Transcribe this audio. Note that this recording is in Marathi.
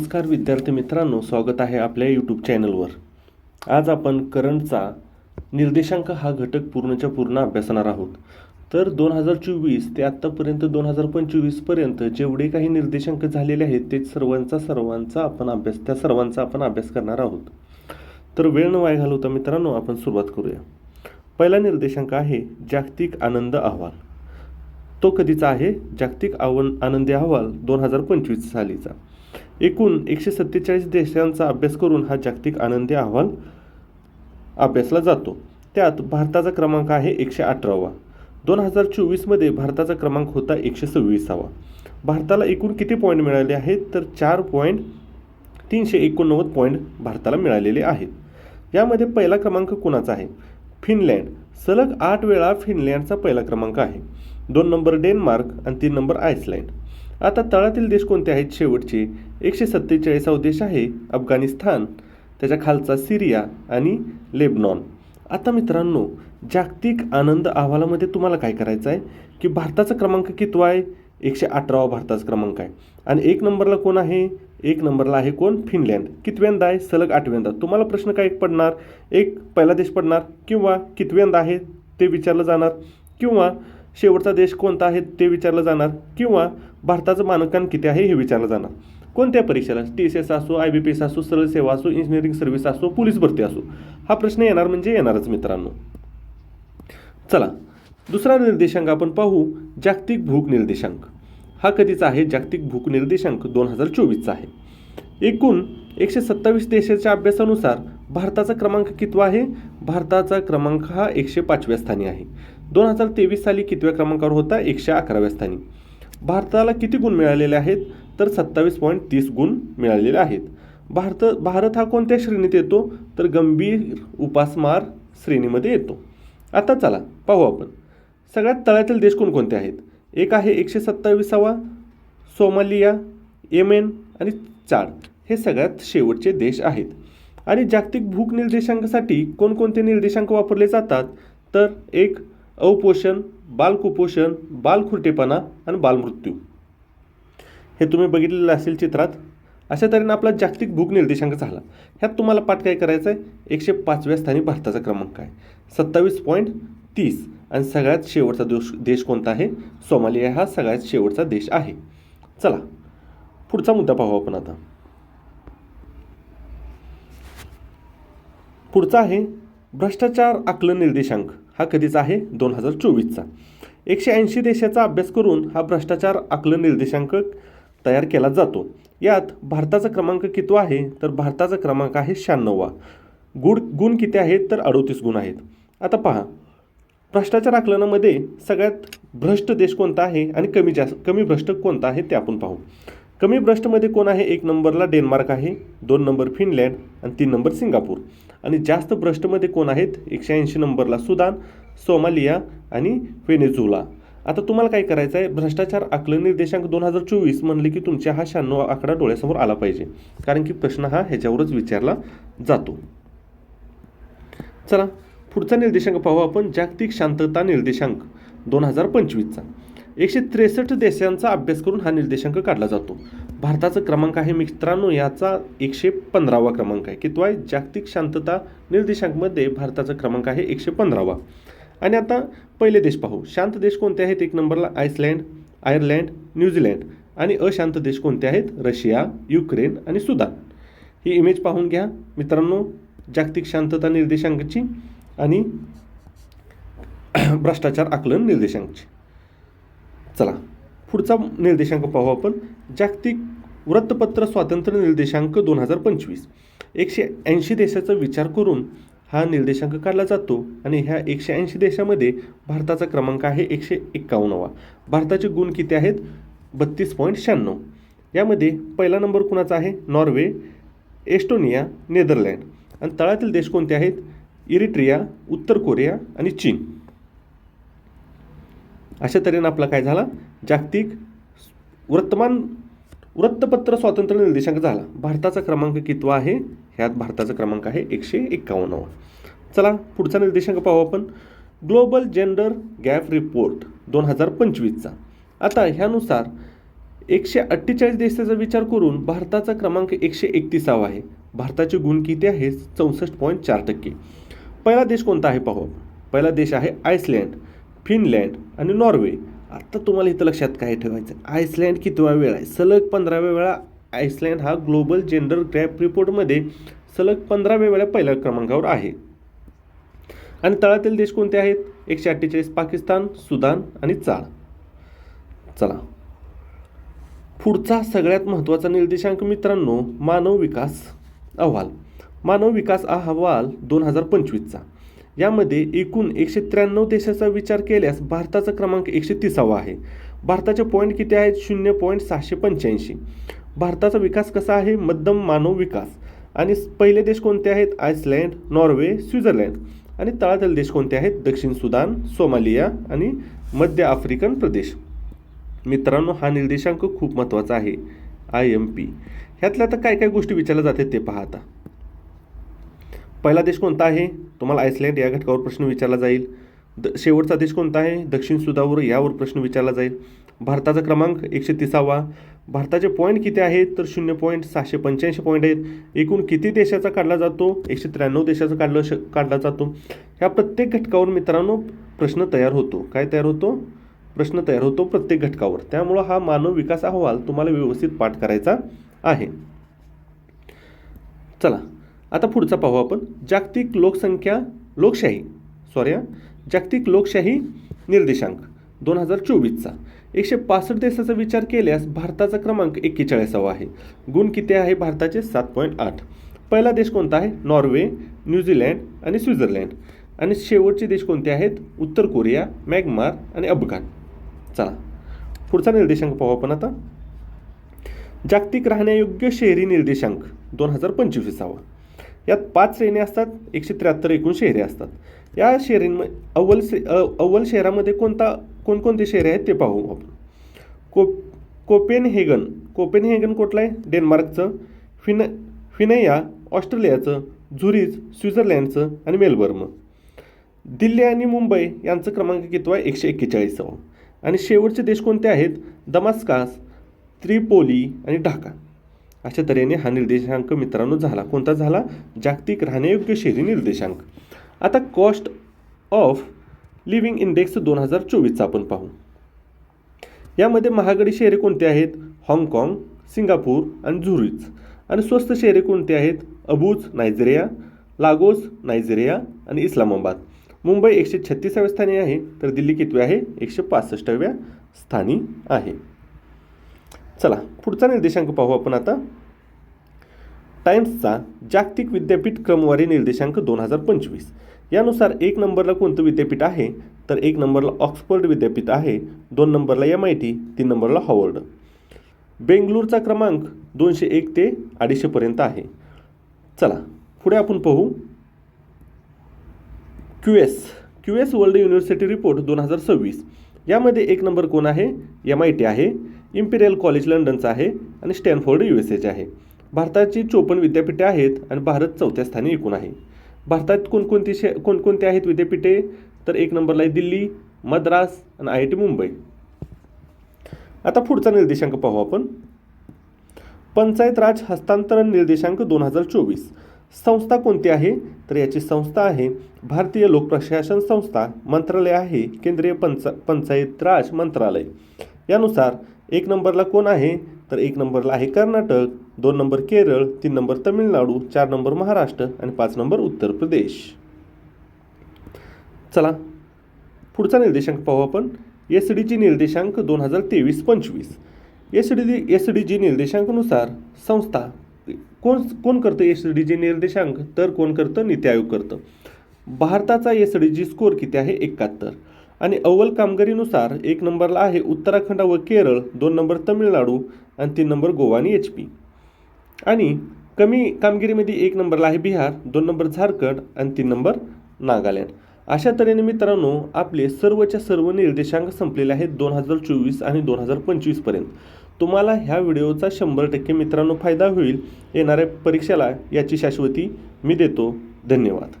नमस्कार विद्यार्थी मित्रांनो स्वागत आहे आपल्या यूट्यूब चॅनलवर आज आपण करंटचा निर्देशांक हा घटक पूर्णच्या पूर्ण अभ्यासणार आहोत. तर दोन हजार चोवीस ते आत्तापर्यंत दोन हजार पंचवीसपर्यंत जेवढे काही निर्देशांक झालेले आहेत ते सर्वांचा सर्वांचा आपण अभ्यास त्या सर्वांचा आपण अभ्यास करणार आहोत. तर वेळ न वाय घालवता मित्रांनो आपण सुरुवात करूया. पहिला निर्देशांक आहे जागतिक आनंद अहवाल. तो कधीचा आहे? जागतिक आवन आनंदी अहवाल दोन हजार पंचवीस सालीचा. एकूण एकशे सत्तेचाळीस देशांचा अभ्यास करून हा जागतिक आनंदी अहवाल अभ्यासला जातो. त्यात भारताचा क्रमांक आहे एकशे अठरावा. दोन हजार चोवीसमध्ये भारताचा क्रमांक होता एकशे सव्वीसावा. भारताला एकूण किती पॉईंट मिळाले आहेत? तर चार पॉईंट तीनशे एकोणनव्वद पॉईंट भारताला मिळालेले आहेत. यामध्ये पहिला क्रमांक कुणाचा आहे? फिनलँड. सलग आठ वेळा फिनलँडचा पहिला क्रमांक आहे. दोन नंबर डेन्मार्क आणि तीन नंबर आयसलँड आता तळातील देश कोणते आहेत शेवटचे? एकशे सत्तेचाळीसावा देश आहे अफगाणिस्तान त्याच्या खालचा सिरिया आणि लेबनॉन. आता मित्रांनो जागतिक आनंद अहवालामध्ये तुम्हाला काय करायचं आहे की भारताचा क्रमांक कितवा आहे? एकशे अठरावा भारताचा क्रमांक आहे. आणि एक नंबरला कोण आहे? एक नंबरला आहे कोण? फिनलँड. कितव्यांदा आहे? सलग आठव्यांदा. तुम्हाला प्रश्न काय पडणार? एक पहिला देश पडणार किंवा कितव्यांदा आहे ते विचारलं जाणार? किंवा शेवटचा देश कोणता आहे ते विचारलं जाणार? किंवा भारताचं मानकांन किती आहे हे विचारलं जाणार. कोणत्या परीक्षेला? टी एस एस असो आय बी पी एस असो सरळ सेवा असो इंजिनिअरिंग सर्व्हिस असो पोलीस भरती असो? हा प्रश्न येणार म्हणजे येणारच मित्रांनो. चला दुसरा निर्देशांक आपण पाहू जागतिक भूक निर्देशांक. हा कधीचा आहे? जागतिक भूक निर्देशांक दोन हजार चोवीसचा आहे. एकूण एकशे सत्तावीस देशाच्या अभ्यासानुसार भारताचा क्रमांक कितवा आहे? भारताचा क्रमांक हा एकशे पाचव्या स्थानी आहे. दोन हजार तेवीस साली कितव्या क्रमांकावर होता? एकशे अकराव्या स्थानी. भारताला किती गुण मिळालेले आहेत? तर सत्तावीस पॉईंट तीस गुण मिळालेले आहेत. भारत भारत हा कोणत्या श्रेणीत येतो? तर गंभीर उपासमार श्रेणीमध्ये येतो. आता चला पाहू आपण. सगळ्यात तळातील देश कोणकोणते आहेत? एक आहे एकशे सत्तावीसावा सोमालिया येमेन आणि चाड. हे सगळ्यात शेवटचे देश आहेत. आणि जागतिक भूक निर्देशांकासाठी कोणकोणते निर्देशांक वापरले जातात? तर एक अवपोषण बालकुपोषण बालखुरटेपणा आणि बालमृत्यू हे तुम्ही बघितलेलं असेल चित्रात अशा तऱ्हेने आपला जागतिक भूक निर्देशांक झाला. ह्यात तुम्हाला पाठ काय करायचं आहे एकशे पाचव्या स्थानी भारताचा क्रमांक आहे. सत्तावीस पॉईंट तीस आणि सगळ्यात शेवटचा देश देश कोणता आहे? सोमालिया हा सगळ्यात शेवटचा देश आहे. चला पुढचा मुद्दा पाहू आपण आता. पुढचा आहे भ्रष्टाचार आकलन निर्देशांक. हा कधीचा आहे दोन हजार चोवीसचा. एकशे ऐंशी देशाचा अभ्यास करून हा भ्रष्टाचार आकलन निर्देशांक तयार केला जातो. यात भारताचा क्रमांक कितवा आहे? तर भारताचा क्रमांक आहे शहाण्णववा. गुण गुण किती आहेत? तर अडोतीस गुण आहेत. आता पहा. भ्रष्टाचार आकलनामध्ये सगळ्यात भ्रष्ट देश कोणता आहे? आणि कमी जास्त कमी भ्रष्ट कोणता आहे? ते आपण पाहू. कमी भ्रष्टमध्ये कोण आहे? एक नंबरला डेन्मार्क आहे दोन नंबर फिनलँड आणि तीन नंबर सिंगापूर. आणि जास्त भ्रष्टमध्ये कोण आहेत? एकशे ऐंशी नंबरला सुदान सोमालिया आणि व्हेनेझुला आता तुम्हाला काय करायचं आहे भ्रष्टाचार आकलन निर्देशांक दोन हजार चोवीस म्हणले की तुमच्या हा शहाण्णव आकडा डोळ्यासमोर आला पाहिजे. कारण की प्रश्न हा ह्याच्यावरच विचारला जातो. चला पुढचा निर्देशांक पाहू आपण जागतिक शांतता निर्देशांक दोन हजार पंचवीसचा. एकशे त्रेसष्ट देशांचा अभ्यास करून हा निर्देशांक काढला जातो. भारताचा क्रमांक आहे मित्रांनो याचा एकशे पंधरावा क्रमांक आहे. किंवा आहे? जागतिक शांतता निर्देशांकमध्ये भारताचा क्रमांक आहे एकशे पंधरावा. आणि आता पहिले देश पाहू. शांत देश कोणते आहेत? एक नंबरला आयसलँड आयर्लँड न्यूझीलँड. आणि अशांत देश कोणते आहेत? रशिया युक्रेन आणि सुदान. ही इमेज पाहून घ्या. मित्रांनो जागतिक शांतता निर्देशांकची आणि भ्रष्टाचार आकलन निर्देशांकची. चला. पुढचा निर्देशांक पाहू आपण. जागतिक वृत्तपत्र स्वातंत्र्य निर्देशांक दोन हजार पंचवीस. एकशे ऐंशी देशाचा विचार करून हा निर्देशांक काढला जातो आणि ह्या एकशे ऐंशी देशामध्ये भारताचा क्रमांक आहे एकशे एक्कावन्नवा. भारताचे गुण किती आहेत? बत्तीस पॉईंट शहाण्णव. यामध्ये पहिला नंबर कुणाचा आहे? Norway Estonia Netherlands. आणि तळातील देश कोणते आहेत? इरिट्रिया उत्तर कोरिया आणि चीन. अशा तऱ्हेनं आपला काय झाला? जागतिक वर्तमान वृत्तपत्र स्वातंत्र्य निर्देशांक झाला. भारताचा क्रमांक कितवा आहे? ह्यात भारताचा क्रमांक आहे एकशे एक्कावन्नवा चला पुढचा निर्देशांक पाहू आपण. ग्लोबल जेंडर गॅप रिपोर्ट दोन हजार पंचवीसचा. आता ह्यानुसार एकशे अठ्ठेचाळीस देशाचा विचार करून भारताचा क्रमांक एकशे एकतीसावा आहे. भारताचे गुण किती आहे चौसष्ट पॉईंट चार टक्के. पहिला देश कोणता आहे पाहू पहिला देश आहे आयसलँड फिनलँड आणि नॉर्वे. आत्ता तुम्हाला इथं लक्षात काय ठेवायचं? आयसलँड कितवा वेळा आहे? सलग पंधराव्या वेळा आयसलँड हा ग्लोबल जेंडर गॅप रिपोर्टमध्ये सलग पंधराव्या वेळा पहिल्या क्रमांकावर आहे. आणि तळातील देश कोणते आहेत? एकशे अठ्ठेचाळीस पाकिस्तान सुदान आणि चाळ चला. पुढचा सगळ्यात महत्त्वाचा निर्देशांक मित्रांनो मानव विकास अहवाल. मानव विकास अहवाल दोन हजार पंचवीसचा. यामध्ये एकूण एकशे त्र्याण्णव देशाचा विचार केल्यास भारताचा क्रमांक एकशे तिसावा आहे. भारताचे पॉईंट किती आहेत? शून्य पॉईंट सहाशे पंच्याऐंशी. भारताचा विकास कसा आहे? मध्यम मानव विकास. आणि पहिले देश कोणते आहेत? Iceland Norway Switzerland. आणि तळातील देश कोणते आहेत? दक्षिण सुदान सोमालिया आणि मध्य आफ्रिकन प्रदेश. मित्रांनो हा निर्देशांक खूप महत्त्वाचा आहे. आय एम पी ह्यातल्या आता काय काय गोष्टी विचारल्या जातात ते पाहता. पहिला देश कोणता आहे? तुम्हाला आयसलँड या घटकावर प्रश्न विचारला जाईल. द शेवटचा देश कोणता आहे? दक्षिण सुदावर यावर प्रश्न विचारला जाईल. भारताचा क्रमांक एकशे तिसावा. भारताचे पॉईंट किती आहेत? तर शून्य पॉईंट सहाशे पंच्याऐंशी पॉईंट आहेत. एकूण किती देशाचा काढला जातो? एकशे त्र्याण्णव देशाचा काढला श काढला जातो. ह्या प्रत्येक घटकावर मित्रांनो प्रश्न तयार होतो. काय तयार होतो? प्रश्न तयार होतो प्रत्येक घटकावर. त्यामुळं हा मानव विकास अहवाल तुम्हाला व्यवस्थित पाठ करायचा आहे. चला आता पुढचा पाहू आपण. जागतिक लोकसंख्या लोकशाही. सॉरी हा. जागतिक लोकशाही निर्देशांक. दोन हजार चोवीसचा. एकशे पासष्ट देशाचा विचार केल्यास भारताचा क्रमांक एक्केचाळीसावा आहे. गुण किती आहे भारताचे? सात पॉईंट आठ. पहिला देश कोणता आहे? नॉर्वे न्यूझीलँड आणि स्वित्झर्लंड. आणि शेवटचे देश कोणते आहेत? उत्तर कोरिया म्यानमार आणि अफगाण. चला. पुढचा निर्देशांक पाहू आपण आता. जागतिक राहण्यायोग्य शहरी निर्देशांक दोन हजार पंचवीसावा यात पाच श्रेणी असतात एकशे त्र्याहत्तर एकूण शहरे असतात. या शहरींम अव्वल से अव्वल शहरामध्ये कोणता कोणकोणते शहरे आहेत ते पाहू आपण. को कोपेनहेगन कोपेनहेगन कुठलं आहे? डेन्मार्कचं. फिन फिनया ऑस्ट्रेलियाचं. झुरीज स्वित्झर्लंडचं आणि मेलबर्न. दिल्ली आणि मुंबई यांचं क्रमांक कितवा आहे? एकशे एक्केचाळीसावं. आणि शेवटचे देश कोणते आहेत? दमास्कास त्रिपोली आणि ढाका. अशा तऱ्हेने हा निर्देशांक मित्रांनो झाला. कोणता झाला? जागतिक राहण्यायोग्य शहरी निर्देशांक. आता कॉस्ट ऑफ लिव्हिंग इंडेक्स दोन हजार चोवीसचा आपण पाहू. यामध्ये महागडी शहरे कोणती आहेत? हाँगकाँग सिंगापूर आणि झुरिच. आणि स्वस्त शहरे कोणती आहेत? अबूज नायजेरिया लागोस नायजेरिया आणि इस्लामाबाद. मुंबई एकशे छत्तीसाव्या स्थानी आहे तर दिल्ली कितव्या आहे? एकशे पासष्टाव्या स्थानी आहे. चला पुढचा निर्देशांक पाहू आपण आता. टाइम्सचा जागतिक विद्यापीठ क्रमवारी निर्देशांक दोन हजार पंचवीस. यानुसार एक नंबरला कोणतं विद्यापीठ आहे? तर एक नंबरला ऑक्सफर्ड विद्यापीठ आहे दोन नंबरला एम आय टी तीन नंबरला हॉवर्ड बेंगलोरचा क्रमांक दोनशे एक ते अडीचशेपर्यंत आहे. चला पुढे आपण पाहू. Q S Q S world university report दोन हजार सव्वीस. यामध्ये एक नंबर कोण आहे? एम आय टी आहे. इम्पिरियल कॉलेज लंडनचं आहे आणि स्टॅनफोर्ड यू एस एचे आहे. भारताची चोपन्न विद्यापीठे आहेत आणि भारत चौथ्या स्थानी एकूण आहे. भारतात कोणकोणती शे कोणकोणती आहेत विद्यापीठे? तर एक नंबरला आहे दिल्ली मद्रास आणि आय आय टी मुंबई. आता पुढचा निर्देशांक पाहू आपण. पंचायत राज हस्तांतरण निर्देशांक दोन हजार चोवीस. संस्था कोणती आहे? तर याची संस्था आहे भारतीय लोकप्रशासन संस्था मंत्रालय आहे केंद्रीय पंच पंचायत राज मंत्रालय. यानुसार एक नंबरला कोण आहे? तर एक नंबरला आहे कर्नाटक दोन नंबर केरळ तीन नंबर तमिळनाडू चार नंबर महाराष्ट्र आणि पाच नंबर उत्तर प्रदेश. चला पुढचा निर्देशांक पाहू आपण. एस डी जी निर्देशांक दोन हजार तेवीस पंचवीस. S D G S D G निर्देशांकनुसार संस्था कोण कोण करतं एस डी जी निर्देशांक? तर कोण करतं? नीती आयोग करतं. भारताचा एस डी जी स्कोअर किती आहे? एकाहत्तर. आणि अव्वल कामगिरीनुसार एक नंबरला आहे उत्तराखंड व केरळ दोन नंबर तमिळनाडू आणि तीन नंबर गोवा आणि एच पी. आणि कमी कामगिरीमध्ये एक नंबरला आहे बिहार दोन नंबर झारखंड आणि तीन नंबर नागालँड. अशा तऱ्हेने मित्रांनो आपले सर्वच्या सर्व निर्देशांक संपलेले आहेत दोन हजार चोवीस आणि दोन हजार पंचवीसपर्यंत तुम्हाला ह्या व्हिडिओचा शंभर टक्के मित्रांनो फायदा होईल येणाऱ्या परीक्षेला याची शाश्वती मी देतो. धन्यवाद.